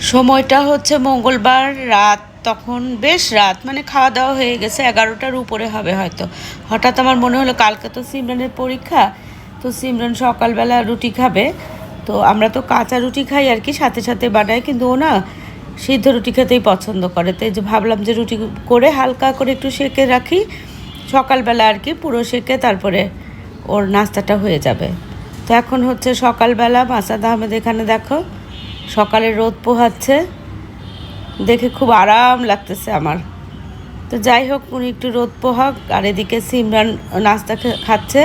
সময়টা হচ্ছে মঙ্গলবার রাত, তখন বেশ রাত মানে খাওয়া দাওয়া হয়ে গেছে, এগারোটার উপরে হবে হয়তো। হঠাৎ আমার মনে হলো কালকে তো সিমরানের পরীক্ষা, তো সিমরান সকালবেলা রুটি খাবে। তো আমরা তো কাঁচা রুটি খাই আর কি, সাথে সাথে বানাই, কিন্তু ও না সিদ্ধ রুটি খেতেই পছন্দ করে। তাই যে ভাবলাম যে রুটি করে হালকা করে একটু সেকে রাখি, সকালবেলা আর কি পুরো সেকে তারপরে ওর নাস্তাটা হয়ে যাবে। তো এখন হচ্ছে সকালবেলা মাসাদ আহমেদ এখানে দেখো সকালে রোদ পোহাচ্ছে। দেখে খুব আরাম লাগতেছে আমার। তো যাই হোক, উনি একটু রোদ পোহাক, আর এদিকে সিমরান নাস্তা খাচ্ছে,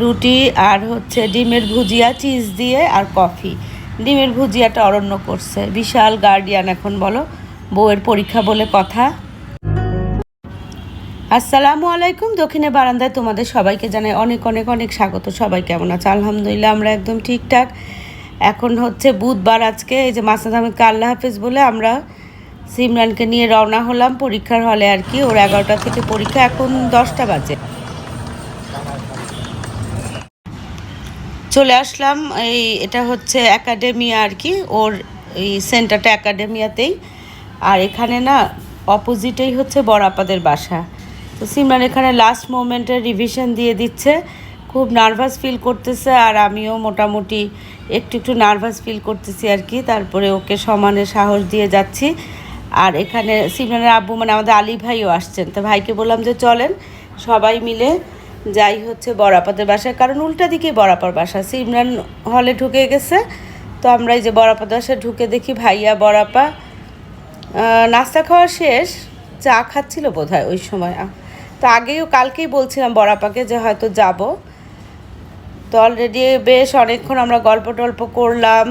রুটি আর হচ্ছে ডিমের ভুজিয়া, চিজ দিয়ে আর কফি। ডিমের ভুজিয়াটা অরণ্য করছে। বিশাল গার্ডিয়ান এখন বলো, বউয়ের পরীক্ষা বলে কথা। আসসালামু আলাইকুম, দক্ষিণে বারান্দায় তোমাদের সবাইকে জানাই অনেক অনেক অনেক স্বাগত। সবাই কেমন আছে? আলহামদুলিল্লাহ, আমরা একদম ঠিকঠাক। এখন হচ্ছে বুধবার আজকে, এই যে মাসাদ আহমেদকে আল্লাহ হাফেজ বলে আমরা সিমরানকে নিয়ে রওনা হলাম পরীক্ষার হলে আর কি। ওর এগারোটা থেকে পরীক্ষা এখন দশটা বাজে। চলে আসলাম এই, এটা হচ্ছে একাডেমিয়া আর কি, ওর এই সেন্টারটা একাডেমিয়াতেই। আর এখানে না, অপোজিটেই হচ্ছে বড়াপাদের বাসা। তো সিমরান এখানে লাস্ট মোমেন্টে রিভিশন দিয়ে দিচ্ছে। খুব নার্ভাস ফিল করতেছে আর আমিও মোটামুটি একটু একটু নার্ভাস ফিল করতেছি আর কি। তারপরে ওকে সমানে সাহস দিয়ে যাচ্ছি। আর এখানে সিমরানের আব্বু মানে আমাদের আলী ভাইও আসছেন। তো ভাইকে বললাম যে চলেন সবাই মিলে যাই হচ্ছে বড়াপাতের বাসায়। কারণ উল্টা দিকে বড়াপার বাসা। সিমরান হলে ঢুকে গেছে। তো আমরা এই যে বড়াপাত বাসায় ঢুকে দেখি ভাইয়া, বরাপা নাস্তা খাওয়া শেষ। চা খাচ্ছিল বোধ হয় ওই সময়। তো আগেও কালকেই বলছিলাম বরাপাকে যে হয়তো যাব। তো অলরেডি বেশ অনেকক্ষণ আমরা গল্প টল্প করলাম,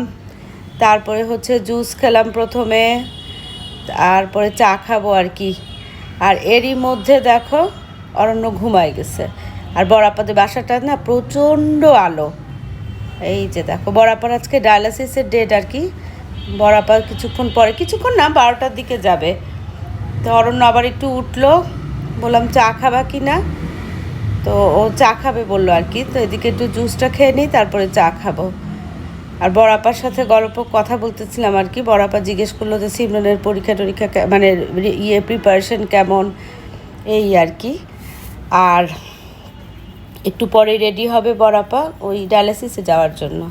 তারপরে হচ্ছে জুস খেলাম প্রথমে, তারপরে চা খাব আর কি। আর এরই মধ্যে দেখো অরণ্য ঘুমায় গেছে। আর বড়াপাদের বাসাটা না প্রচণ্ড আলো। এই যে দেখো বড়াপার আজকে ডায়ালাসিসের ডেট আর কি। বড়াপা কিছুক্ষণ পরে, কিছুক্ষণ না, বারোটার দিকে যাবে। তো অরণ্য আবার একটু উঠল, বললাম চা খাবা কি না তো ও চা খাবে বলল আর কি। তো এদিকে একটু জুসটা খেয়ে নিই, তারপরে চা খাব। আর বড়াপার সাথে গল্প, কথা বলতেছিলাম আর কি। বড়াপা জিজ্ঞেস করল যে, সিমরনের পরীক্ষা টরীক্ষা মানে ইয়ে প্রিপারেশন কেমন? এই আর কি। আর একটু পরে রেডি হবে বড়াপা ওই ডায়ালিসিসে যাওয়ার জন্য।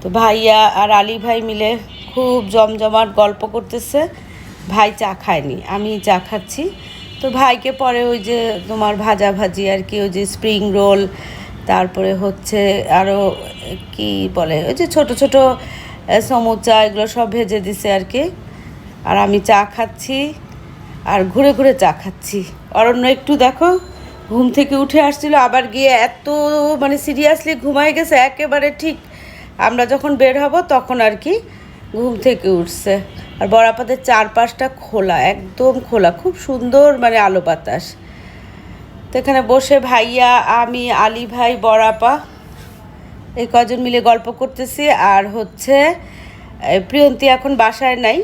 তো ভাইয়া আর আলী ভাই মিলে খুব জমজমাট গল্প করতেছে। ভাই চা খায়নি আমি চা খাচ্ছি। তো ভাইকে পরে ওই যে তোমার ভাজা ভাজি আর কি, ওই যে স্প্রিং রোল তারপরে হচ্ছে আরও কি বলে, ওই যে ছোট ছোট সমুচা, এগুলো সব ভেজে দিছে আর কি। আর আমি চা খাচ্ছি আর ঘুরে ঘুরে চা খাচ্ছি। অরণ্য একটু দেখো, ঘুম থেকে উঠে আসছিল, আবার গিয়ে এত মানে সিরিয়াসলি ঘুমায় গেছে, একেবারে ঠিক আমরা যখন বের হব তখন আর কি ঘুম থেকে উঠছে। আর বড়াপাতের চারপাশটা খোলা, একদম খোলা, খুব সুন্দর মানে আলো বাতাস। তো এখানে বসে ভাইয়া, আমি, আলী ভাই, বরাপা, এই কজন মিলে গল্প করতেছি। আর হচ্ছে প্রিয়ন্তী এখন বাসায় নাই,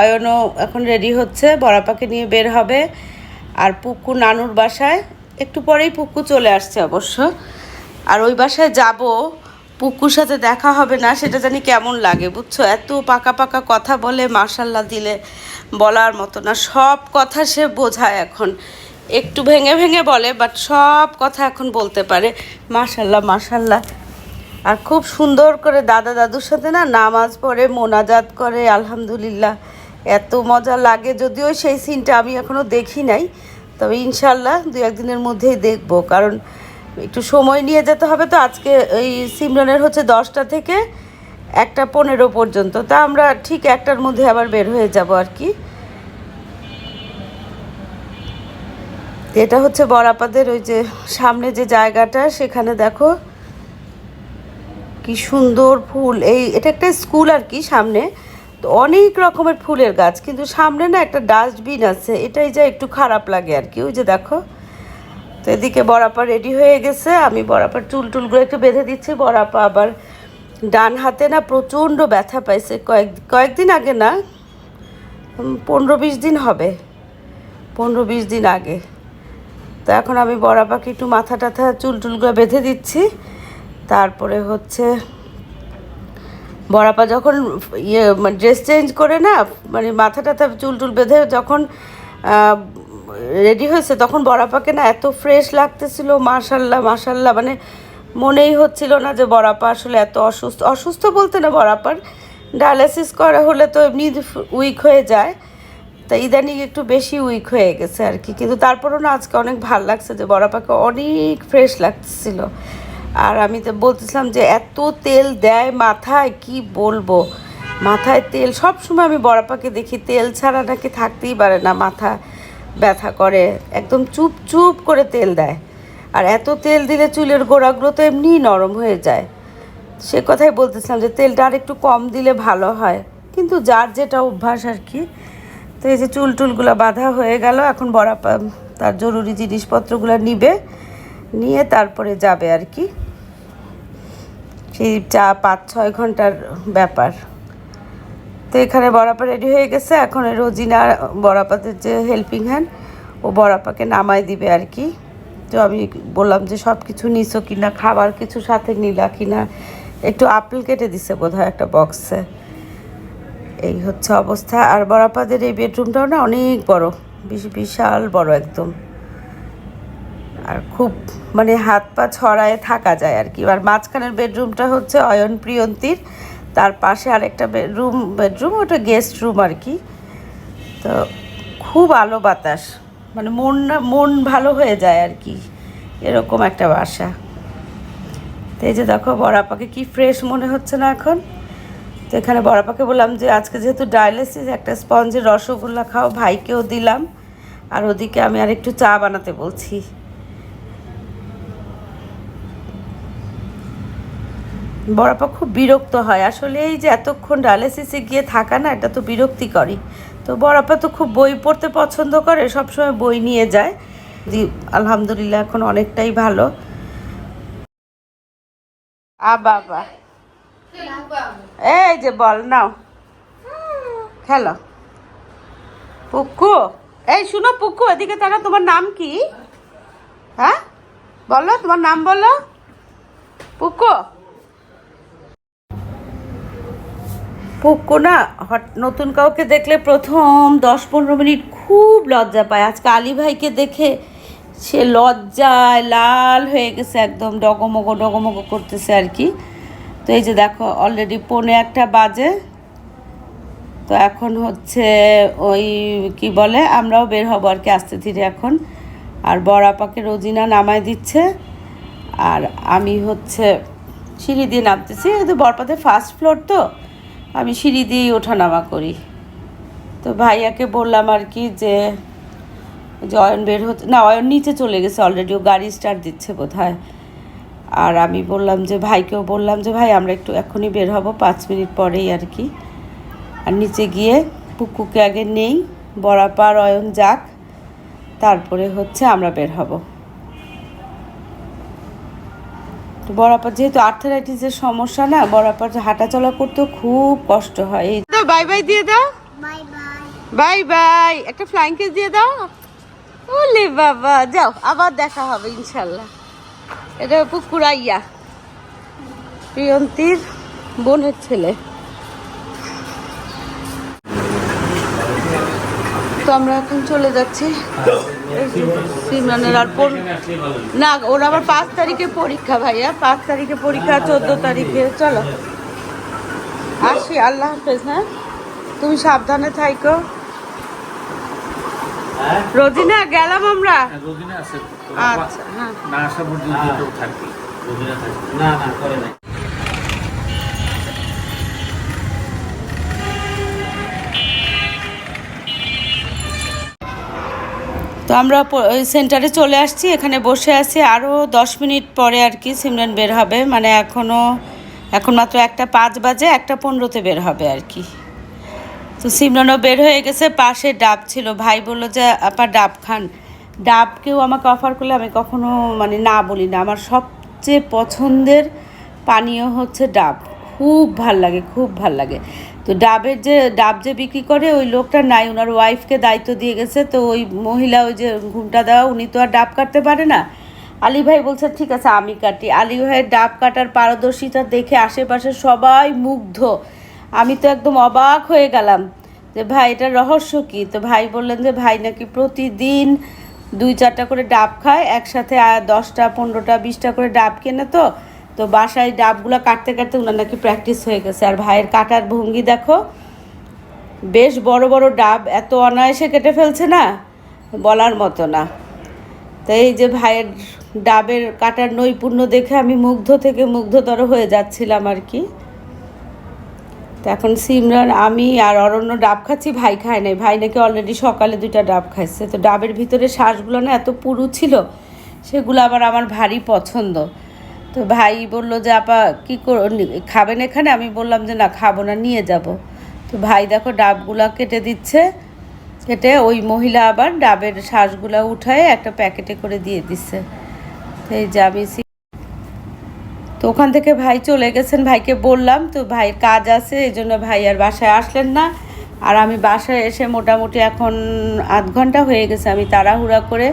অয়নও এখন রেডি হচ্ছে বড়াপাকে নিয়ে বের হবে। আর পুকু নানুর বাসায়, একটু পরেই পুকু চলে আসছে অবশ্য। আর ওই বাসায় যাব পুক্কুর সাথে দেখা হবে না, সেটা জানি কেমন লাগে, বুঝছ? এত পাকা পাকা কথা বলে মার্শাল্লাহ দিলে বলার মতো না। সব কথা সে বোঝায় এখন। একটু ভেঙে ভেঙে বলে বাট সব কথা এখন বলতে পারে। মার্শাল্লাহ মার্শাল্লাহ আর খুব সুন্দর করে দাদা দাদুর সাথে না নামাজ পড়ে, মোনাজাত করে, আলহামদুলিল্লাহ। এত মজা লাগে, যদিও সেই সিনটা আমি এখনও দেখি নাই, তবে ইনশাল্লাহ দু একদিনের মধ্যেই দেখব। কারণ একটু সময় নিয়ে যেতে হবে তো, আজকে এই সিমরনের হচ্ছে দশটা থেকে একটা পনেরো পর্যন্ত। তা আমরা ঠিক একটার মধ্যে আবার বের হয়ে যাব আর কি। এটা হচ্ছে বড়াপাদের ওই যে সামনে যে জায়গাটা, সেখানে দেখো কি সুন্দর ফুল। এই, এটা একটা স্কুল আর কি সামনে। তো অনেক রকমের ফুলের গাছ, কিন্তু সামনে না একটা ডাস্টবিন আছে, এটাই যা একটু খারাপ লাগে আর কি। ওই যে দেখো তো এদিকে বড়াপা রেডি হয়ে গেছে। আমি বড়াপার চুল টুলগুলো একটু বেঁধে দিচ্ছি। বড়াপা আবার ডান হাতে না প্রচণ্ড ব্যথা পাইছে। কয়েক কয়েকদিন আগে না পনেরো বিশ দিন হবে। পনেরো বিশ দিন আগে। তো এখন আমি বড়াপাকে একটু মাথা টাথা চুল টুলগুলো বেঁধে দিচ্ছি। তারপরে হচ্ছে বড়াপা যখন ইয়ে ড্রেস চেঞ্জ করে না মানে মাথা টাথা চুল টুল বেঁধে যখন রেডি হয়েছে। তখন বড়াপাকে না এত ফ্রেশ লাগতেছিল, মাশাল্লাহ মাশাল্লাহ মানে মনেই হচ্ছিল না যে বড়াপা আসলে এত অসুস্থ। অসুস্থ বলতে না বড়াপার ডায়ালিসিস করা হলে তো এমনি উইক হয়ে যায়। তা ইদানিং একটু বেশি উইক হয়ে গেছে আর কি। কিন্তু তারপরও না আজকে অনেক ভালো লাগছে যে বড়াপাকে অনেক ফ্রেশ লাগতেছিল। আর আমি তো বলতেছিলাম যে এত তেল দেয় মাথায়, কি বলব? মাথায় তেল সব সময় আমি বড়াপাকে দেখি তেল ছাড়া নাকি থাকতেই পারে না মাথা। ব্যথা করে, একদম চুপ চুপ করে তেল দেয়। আর এত তেল দিলে চুলের গোড়াগুলো তো এমনিই নরম হয়ে যায়। সে কথাই বলতেছিলাম যে তেলটা আর একটু কম দিলে ভালো হয়। কিন্তু যার যেটা অভ্যাস আর কি, তো এই যে চুল টুলগুলো বাঁধা হয়ে গেল, এখন বড়াপা তার জরুরি জিনিসপত্রগুলো নিবে, নিয়ে তারপরে যাবে আর কি। সেই চা পাঁচ ছয় ঘণ্টার ব্যাপার। তো এখানে বড়াপা রেডি হয়ে গেছে। এখন রোজিনা বড়াপাতে যে হেল্পিং হ্যান্ড ও বড়াপাকে নামাই দিবে আর কি। তো আমি বললাম যে সব কিছু নিছো কিনা, খাবার কিছু সাথে নিলা কিনা। একটু আপেল কেটে দিছে বোধহয় একটা বক্সে এই হচ্ছে অবস্থা। আর বড়াপাদের এই বেডরুমটাও না অনেক বড়, বিশ- বিশাল বড় একদম। আর খুব মানে হাত পা ছড়ায় থাকা যায় আর কি। আর মাঝখানের বেডরুমটা হচ্ছে অয়ন প্রিয়ন্তীর। তার পাশে আরেকটা বেডরুম বেডরুম ওটা গেস্ট রুম আর কি। তো খুব আলো বাতাস মানে মন মন ভালো হয়ে যায় আর কি। এরকম একটা বাসা। তো এই যে দেখো বড়াপাকে কি ফ্রেশ মনে হচ্ছে না এখন? তো এখানে বড়াপাকে বললাম যে, আজকে যেহেতু ডায়ালিসিস একটা স্পঞ্জের রসগোল্লা খাও, ভাইকেও দিলাম। আর ওদিকে আমি আর একটু চা বানাতে বলছি। বড়াপা খুব বিরক্ত হয়। আসলে এই যে এতক্ষণ ডায়ালিসিসে গিয়ে থাকা না, এটা তো বিরক্তিকরই। তো বড়াপা তো খুব বই পড়তে পছন্দ করে, সবসময় বই নিয়ে যায়। আলহামদুলিল্লাহ এখন অনেকটাই ভালো। আ বাবা। এই যে বল, নাও। খেলো। পুক্কু এই শুনো পুক্কু এদিকে তারা তোমার নাম কি? হ্যাঁ? বলো, তোমার নাম বলো। পুক্কু পুক্কু না নতুন কাউকে দেখলে প্রথম দশ পনেরো মিনিট খুব লজ্জা পায়। আজকে আলী ভাইকে দেখে সে লজ্জায় লাল হয়ে গেছে একদম, ডগমগো ডগমগো করতেছে আর কি। তো এই যে দেখো অলরেডি পৌনে একটা বাজে। তো এখন হচ্ছে ওই, কি বলে, আমরাও বের হব আর কি আস্তে ধীরে এখন। আর বড় আপাকে রোজিনা নামায় দিচ্ছে। আর আমি হচ্ছে সিঁড়ি দিয়ে নামতেছি। তো বরপাতে ফার্স্ট ফ্লোর তো আমি সিঁড়ি দিয়েই ওঠানামা করি। তো ভাইয়াকে বললাম আর কি যে অয়ন বের হচ্ছে না, অয়ন নিচে চলে গেছে অলরেডি ও গাড়ি স্টার্ট দিচ্ছে বোধ হয় আর আমি বললাম যে, ভাইকেও বললাম যে, ভাই, আমরা একটু এখনই বের হব, পাঁচ মিনিট পরেই আর কি। আর নিচে গিয়ে পুকুকে আগে নেই বড়াপার অয়ন যাক, তারপরে হচ্ছে আমরা বের হব। তো বড়াপার যেহেতু আর্থারাইটিসের সমস্যা না বরাপার হাঁটা চলা করতে খুব কষ্ট হয়। দাও বাই বাই দিয়ে দাও। বাই বাই বাই বাই একটা ফ্লাইং কেস দিয়ে দাও। ওলে বাবা যাও আবার দেখা হবে ইনশাল্লাহ। এটা পুকুরাইয়া। প্রিয়ন্তীর বোনের ছেলে। তো আমরা এখন চলে যাচ্ছি। সিমরানের আর না ওর আবার পাঁচ তারিখে পরীক্ষা ভাইয়া। পাঁচ তারিখে পরীক্ষা চোদ্দ তারিখে। চলো। আসি আল্লাহ হাফেজ হ্যাঁ? তুমি সাবধানে থাইকো। হ্যাঁ? রোজিনা গেলাম আমরা। আচ্ছা হ্যাঁ। না আসা পর্যন্ত থাকবে না না করে নাই। তো আমরা সেন্টারে চলে আসছি, এখানে বসে আছি। আরও দশ মিনিট পরে আর কি সিমরান বের হবে। মানে এখনও এখন মাত্র একটা পাঁচ বাজে, একটা পনেরোতে বের হবে আর কি। তো সিমরানও বের হয়ে গেছে, পাশে ডাব ছিল। ভাই বলল যে, আপা, ডাব খান। ডাব কেউ আমাকে অফার করলে আমি কখনো মানে না বলি না। আমার সবচেয়ে পছন্দের পানীয় হচ্ছে ডাব। খুব ভালো লাগে, খুব ভালো লাগে। তো ডাবের যে, ডাব যে বিক্রি করে, ওই লোকটা নাই, ওনার ওয়াইফকে দায়িত্ব দিয়ে গেছে, তো ওই মহিলা ওই যে ঘুমটা দেওয়া, উনি তো আর ডাব কাটতে পারে না। আলী ভাই বলছে, ঠিক আছে, আমি কাটি। আলী ভাইয়ের ডাব কাটার পারদর্শিতা দেখে আশেপাশে সবাই মুগ্ধ। আমি তো একদম অবাক হয়ে গেলাম যে, ভাই এটার রহস্য কী? তো ভাই বললেন যে, ভাই, নাকি প্রতিদিন দুই চারটা করে ডাব খায়, একসাথে দশটা, পনেরোটা, বিশটা করে ডাব কেনে তো? তো বাসায় ডাবগুলো কাটতে কাটতে ওনার নাকি প্র্যাকটিস হয়ে গেছে। আর ভাইয়ের কাটার ভঙ্গি দেখো, বেশ বড় বড় ডাব, এত অনায়াসে কেটে ফেলছে না? বলার মতো না। তো এই যে ভাইয়ের ডাবের কাটার নৈপুণ্য দেখে আমি মুগ্ধ থেকে মুগ্ধতর হয়ে যাচ্ছিলাম আর কি। তো এখন সিমরান, আমি আর অরণ্য ডাব খাচ্ছি, ভাই খায় নাই। ভাই নাকি অলরেডি সকালে দুইটা ডাব খাইছে। তো ডাবের ভিতরে শ্বাসগুলো না এত পুরু ছিল, সেগুলো আবার আমার ভারী পছন্দ। তো ভাই বলল যে, আপা, কী খাবেন এখানে? আমি বললাম যে, না, খাব না, নিয়ে যাব। তো ভাই দেখো ডাবগুলা কেটে দিচ্ছে। কেটে ওই মহিলা আবার ডাবের শ্বাসগুলা উঠায় একটা প্যাকেটে করে দিয়ে দিচ্ছে। এই যে আমি তো ওখান থেকে ভাই চলে গেছেন। ভাইকে বললাম, তো ভাইয়ের কাজ আছে, এই জন্য ভাই আর বাসায় আসলেন না। আর আমি বাসায় এসে মোটামুটি এখন আধ ঘণ্টা হয়ে গেছে। আমি তাড়াহুড়া করে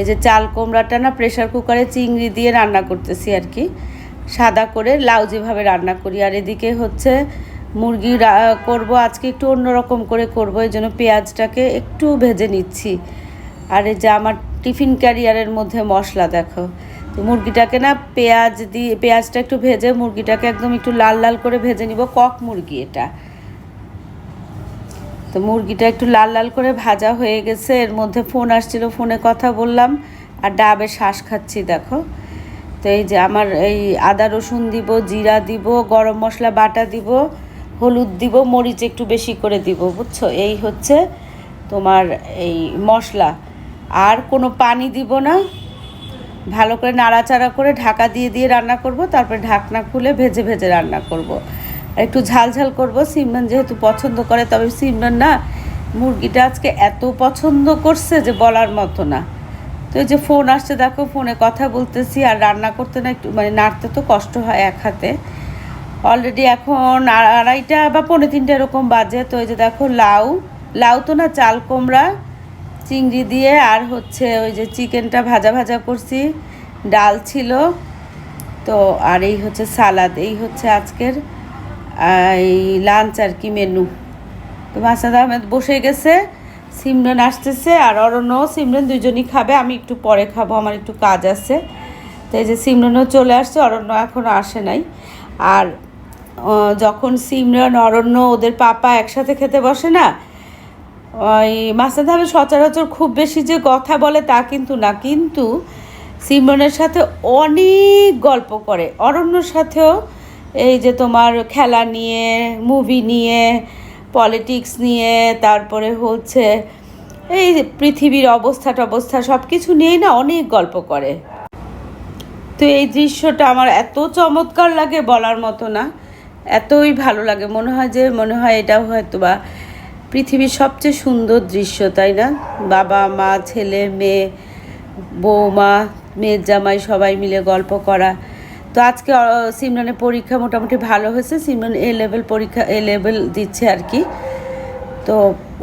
এই যে চাল কুমড়াটা না প্রেশার কুকারে চিংড়ি দিয়ে রান্না করতেছি আর কি। সাদা করে লাউ যেভাবে রান্না করি। আর এদিকে হচ্ছে মুরগি করব আজকে একটু অন্যরকম করে করব। এই জন্য পেঁয়াজটাকে একটু ভেজে নিচ্ছি। আর এই যে আমার টিফিন ক্যারিয়ারের মধ্যে মশলা, দেখো। তো মুরগিটাকে না পেঁয়াজ দিয়ে, পেঁয়াজটা একটু ভেজে মুরগিটাকে একদম একটু লাল লাল করে ভেজে নিব। কক মুরগি এটা। তো মুরগিটা একটু লাল লাল করে ভাজা হয়ে গেছে। এর মধ্যে ফোন আসছিল, ফোনে কথা বললাম আর ডাবে শ্বাস খাচ্ছি, দেখো। তো এই যে আমার এই আদা রসুন দিব, জিরা দিব, গরম মশলা, বাটা দিব, হলুদ দিব, মরিচ একটু বেশি করে দিব, বুঝছ? এই হচ্ছে তোমার এই মশলা। আর কোনো পানি দিব না। ভালো করে নাড়াচাড়া করে ঢাকা দিয়ে দিয়ে রান্না করব, তারপরে ঢাকনা খুলে ভেজে ভেজে রান্না করব। আর একটু ঝাল ঝাল করব। সিমরান যেহেতু পছন্দ করে, তবে সিমরান না, মুরগিটা আজকে এত পছন্দ করছে যে বলার মতো না। তো যে ফোন আসছে, দেখো ফোনে কথা বলতেছি, আর রান্না করতে না একটু মানে নাড়তে তো কষ্ট হয় এক হাতে। অলরেডি এখন আড়াইটা বা পৌনে তিনটা এরকম বাজে। তো এই যে দেখো লাউ লাউ তো না চাল, কুমড়া, চিংড়ি দিয়ে, আর হচ্ছে ওই যে চিকেনটা ভাজা ভাজা করছি, ডাল ছিল। তো আর এই হচ্ছে সালাদ, এই হচ্ছে আজকের এই লাঞ্চ আর কি মেনু তো মাসাদ আহমেদ বসে গেছে, সিমরান আসতেছে আর অরণ্য সিমরান দুজনই খাবে, আমি একটু পরে খাব, আমার একটু কাজ আছে। তো এই যে সিমরানও চলে আসছে, অরণ্য এখনও আসে নাই। আর যখন সিমরান, অরণ্য ওদের পাপা একসাথে খেতে বসে না, ওই মাসাদ আহমেদ সচরাচর খুব বেশি যে কথা বলে তা কিন্তু না, কিন্তু সিমরনের সাথে অনেক গল্প করে, অরণ্যর সাথেও এই যে তোমার খেলা নিয়ে মুভি নিয়ে পলিটিক্স নিয়ে, তারপরে হচ্ছে এই পৃথিবীর অবস্থা টবস্থা সব কিছু নিয়েই না অনেক গল্প করে। তো এই দৃশ্যটা আমার এত চমৎকার লাগে বলার মতো না। এতই ভালো লাগে। মনে হয় যে, মনে হয় এটা হয়তো বা পৃথিবীর সবচেয়ে সুন্দর দৃশ্য, তাই না? বাবা, মা, ছেলে, মেয়ে, বৌমা, মেয়ের জামাই সবাই মিলে গল্প করা। তো আজকে সিমরানের পরীক্ষা মোটামুটি ভালো হয়েছে। সিমরান এ লেভেল পরীক্ষা এ লেভেল দিচ্ছে আর কি। তো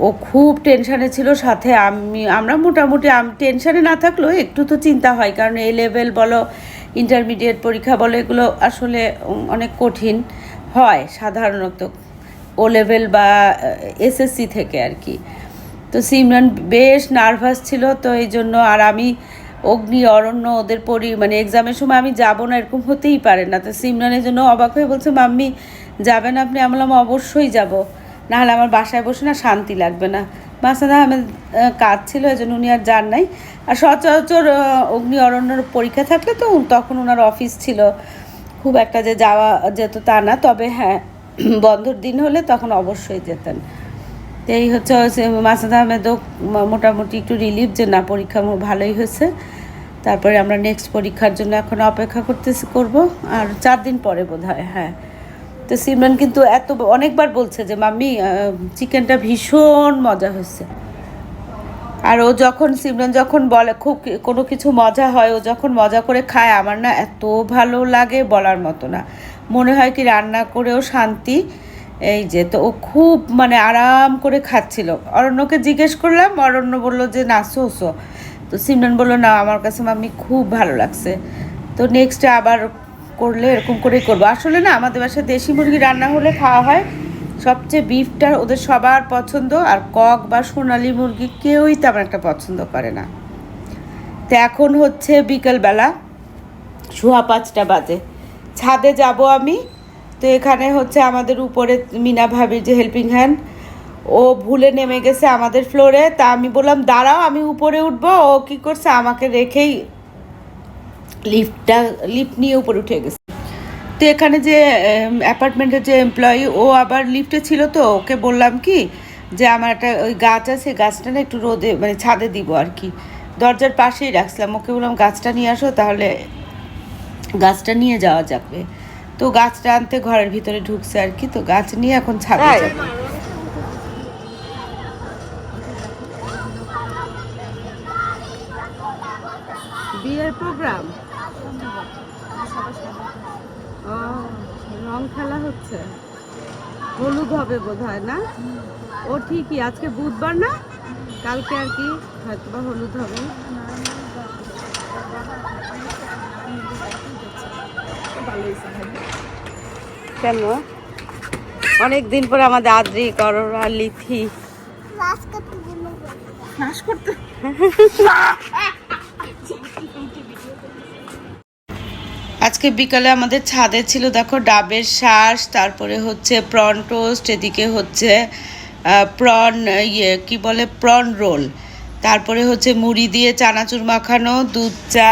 ও খুব টেনশানে ছিল, সাথে আমি, আমরা মোটামুটি টেনশানে না থাকলেও একটু তো চিন্তা হয়, কারণ এ লেভেল বলো ইন্টারমিডিয়েট পরীক্ষা বলো, এগুলো আসলে অনেক কঠিন হয় সাধারণত। ও লেভেল বা এসএসসি থেকে আর কি। তো সিমরান বেশ নার্ভাস ছিল, তো এই জন্য আর আমি অগ্নি, অরণ্য ওদের পড়ি মানে এক্সামের সময় আমি যাব না, এরকম হতেই পারে না। তো সিমরানের জন্য অবাক হয়ে বলছে, মাম্মি, যাবেন আপনি? আমি বললাম, অবশ্যই যাব। নাহলে আমার বাসায় বসে না শান্তি লাগবে না। মাসাদ আহমেদ কাজ ছিল এই জন্য উনি আর যান নাই। আর সচরাচর অগ্নি, অরণ্যর পরীক্ষা থাকলে তো তখন ওনার অফিস ছিল। খুব একটা যে যাওয়া যেত তা না, তবে হ্যাঁ বন্ধর দিন হলে তখন অবশ্যই যেতেন। এই হচ্ছে মাসাদ আহমেদও মোটামুটি একটু রিলিফ যে না, পরীক্ষা ভালোই হয়েছে। তারপরে আমরা নেক্সট পরীক্ষার জন্য এখন অপেক্ষা করতেছি করব। আর চার দিন পরে বোধ হয়। হ্যাঁ তো সিমরান কিন্তু এত অনেকবার বলছে যে, মাম্মি চিকেনটা ভীষণ মজা হয়েছে। আর ও যখন, সিমরান যখন বলে, খুব কোনো কিছু মজা হয়, ও যখন মজা করে খায়, আমার না এত ভালো লাগে বলার মতো না। মনে হয় কি রান্না করেও শান্তি। এই যে, তো ও খুব মানে আরাম করে খাচ্ছিল। অরণ্যকে জিজ্ঞেস করলাম, অরণ্য বলল যে, না সোসো তো সিমরান বলল, না, আমার কাছে মাম্মি খুব ভালো লাগছে। তো নেক্সটে আবার করলে এরকম করেই করব। আসলে না, আমাদের বাসায় দেশি মুরগি রান্না হলে খাওয়া হয়। সবচেয়ে বিফটা ওদের সবার পছন্দ, আর কক বা সোনালি মুরগি কেউই তেমন একটা পছন্দ করে না। তো এখন হচ্ছে বিকেলবেলা, সোয়া পাঁচটা বাজে। ছাদে যাব আমি তো এখানে হচ্ছে আমাদের উপরে মিনা ভাবির যে হেল্পিং হ্যান্ড ও ভুলে নেমে গেছে আমাদের ফ্লোরে তা আমি বললাম, দাঁড়াও, আমি উপরে উঠবো। ও কি করছে? আমাকে রেখেই লিফটটা লিফট নিয়ে উপরে উঠে গেছে। তো এখানে যে অ্যাপার্টমেন্টের যে এমপ্লয়ি ও আবার লিফটে ছিল তো। ওকে বললাম কি, যে আমার একটা ওই গাছ আছে গাছটা না একটু রোদে মানে ছাদে দিব আর কি। দরজার পাশেই রাখছিলাম। ওকে বললাম, গাছটা নিয়ে আসো, তাহলে গাছটা নিয়ে যাওয়া যাবে। তো গাছটা আনতে ঘরের ভিতরে ঢুকছে আর কি তো গাছ নিয়ে এখন ছাদে? যাবে। বিয়ের প্রোগ্রাম? ও রং খেলা হচ্ছে। হলুদ হবে বোধ হয় না? ও ঠিকই আজকে বুধবার না? কালকে আর কি হয়তো বা হলুদ হবে। কেন? অনেক দিন পর আমাদের আদ্রি করোরা লিথি। আজকে বিকালে আমাদের ছাদে ছিল দেখো ডাবের শ্বাস তারপরে হচ্ছে প্রন টোস্ট এদিকে হচ্ছে প্রন ইয়ে কি বলে প্রন রোল। তারপরে হচ্ছে মুড়ি দিয়ে চানাচুর মাখানো দুধ চা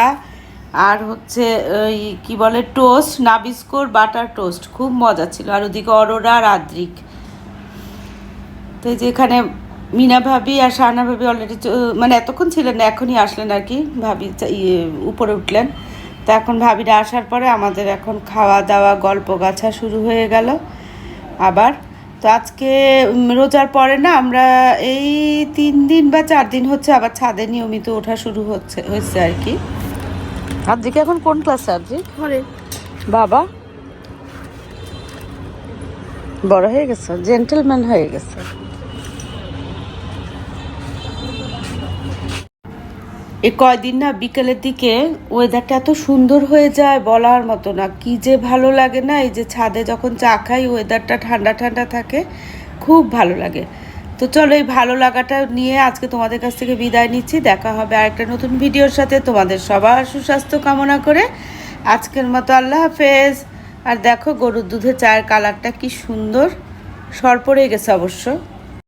আর হচ্ছে ওই কী বলে টোস্ট নাবিস্কোর বাটার টোস্ট খুব মজা ছিল। আর ওদিকে অরোরা আর আদ্রিক তো এই যে এখানে মিনা ভাবি আর শাহানা ভাবি অলরেডি মানে এতক্ষণ ছিলেন না এখনই আসলেন আর কি। ভাবি ইয়ে, উপরে উঠলেন। তো এখন ভাবিরা আসার পরে আমাদের এখন খাওয়া দাওয়া গল্প গাছা শুরু হয়ে গেল আবার। তো আজকে রোজার পরে না আমরা এই তিন দিন বা চার দিন হচ্ছে আবার ছাদে নিয়মিত ওঠা শুরু হচ্ছে হয়েছে আর কি। আদ্রিকে এখন কোন ক্লাসে আদ্রি ঘরে। বাবা? বড় হয়ে গেছে জেন্টেলম্যান হয়ে গেছে। এই কয়দিন না বিকেলের দিকে ওয়েদারটা এত সুন্দর হয়ে যায় বলার মতো না। কি যে ভালো লাগে না এই যে ছাদে যখন চা খাই ওয়েদারটা ঠান্ডা ঠান্ডা থাকে খুব ভালো লাগে। তো চলো এই ভালো লাগাটা নিয়ে আজকে তোমাদের কাছ থেকে বিদায় নিচ্ছি। দেখা হবে আর একটা নতুন ভিডিওর সাথে। তোমাদের সবার সুস্বাস্থ্য কামনা করে আজকের মতো আল্লাহ হাফেজ। আর দেখো গরুর দুধে চায়ের কালারটা কি সুন্দর। সর পড়ে গেছে অবশ্য।